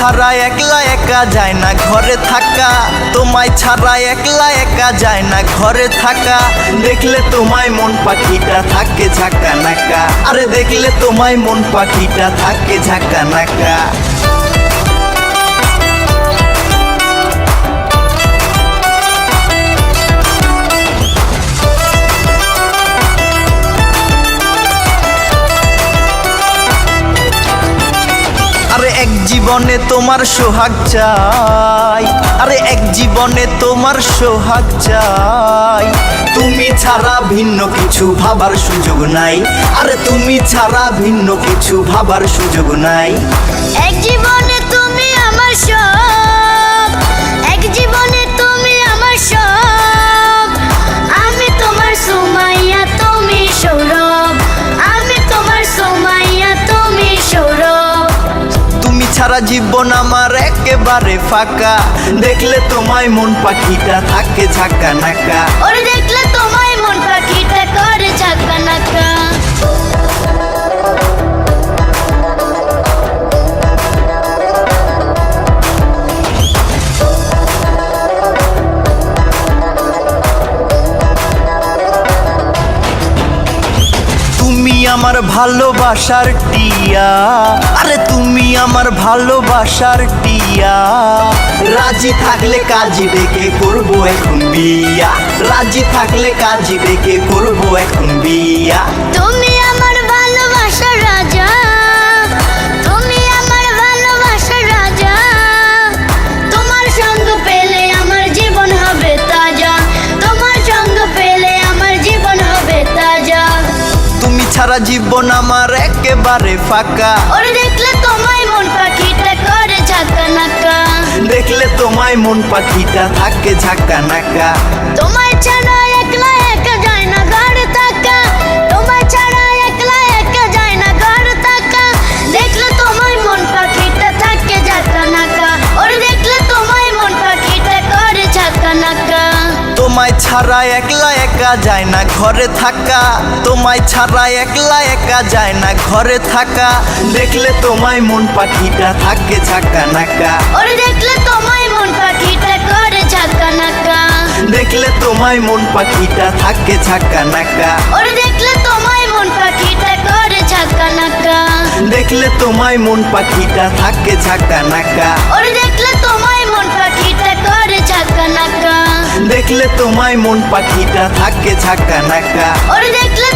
ছাড়া একলা একা যায় না, ঘরে থাকা। তোমায় ছাড়া একলা একা যায় না, ঘরে থাকা। দেখলে তোমায় মন পাখিটা থাকে ঝাঁকা নাকা আরে দেখলে তোমায় মন পাখিটা থাকে ঝাঁকা নাকা জীবনে তোমার সোহাগ চাই। আরে, এক জীবনে তোমার সোহাগ চাই। তুমি ছাড়া ভিন্ন কিছু ভাবার সুযোগ নাই। আরে, তুমি ছাড়া ভিন্ন কিছু ভাবার সুযোগ নাই। এক জীবনে ছাড়া জীবন আমার একেবারে ফাঁকা। দেখলে তোমায় মন পাখিটা থাকে ঝাঁকা নাকা ওরে দেখলে তোমায় মন পাখিটা করে ঝাঁকা নাকা তুমি আমার ভালোবাসার টিয়া। আরে তুমি আমার ভালোবাসার টিয়া। রাজি থাকলে কাজী ডেকে করব এখন বিয়া। রাজি থাকলে কাজী ডেকে করব এখন বিয়া। তুমি আমার ভালোবাসার রাজা। তুমি আমার ভালোবাসার রাজা। তোমার সঙ্গ পেলে আমার জীবন হবে তাজা। তোমার সঙ্গ পেলে আমার জীবন হবে তাজা। তুমি ছাড়া জীবন আমার একেবারে ফাঁকা। তোমায় মন পাখিটা থাকে ঝাঁকা নাকা। তোমায় ছাড়া একলা একা যায় না ঘর থাকা। তোমায় ছাড়া একলা একা যায় না ঘর থাকা। দেখলে তোমায় মন পাখিটা থাকে ঝাঁকা নাকা। ওরে দেখলে তোমায় মন পাখিটা করে ঝাঁকা নাকা। তোমায় ছাড়া একলা একা যায় না ঘরে থাকা। তোমায় ছাড়া একলা একা যায় না ঘরে থাকা। দেখলে তোমায় মন পাখিটা থাকে ঝাঁকা নাকা। ওরে দেখলে তোমায় দেখলে তোমায় মন পাখিটা থাকে ঝাঁকা নাকা। ওরে দেখলে তোমায় মন পাখিটা করে ঝাঁকা নাকা। দেখলে তোমায় মন পাখিটা থাকে ঝাঁকা নাকা। ওরে দেখলে তোমায় মন পাখিটা করে ঝাঁকা নাকা। দেখলে তোমায় মন পাখিটা থাকে ঝাঁকা নাকা। ওরে দেখলে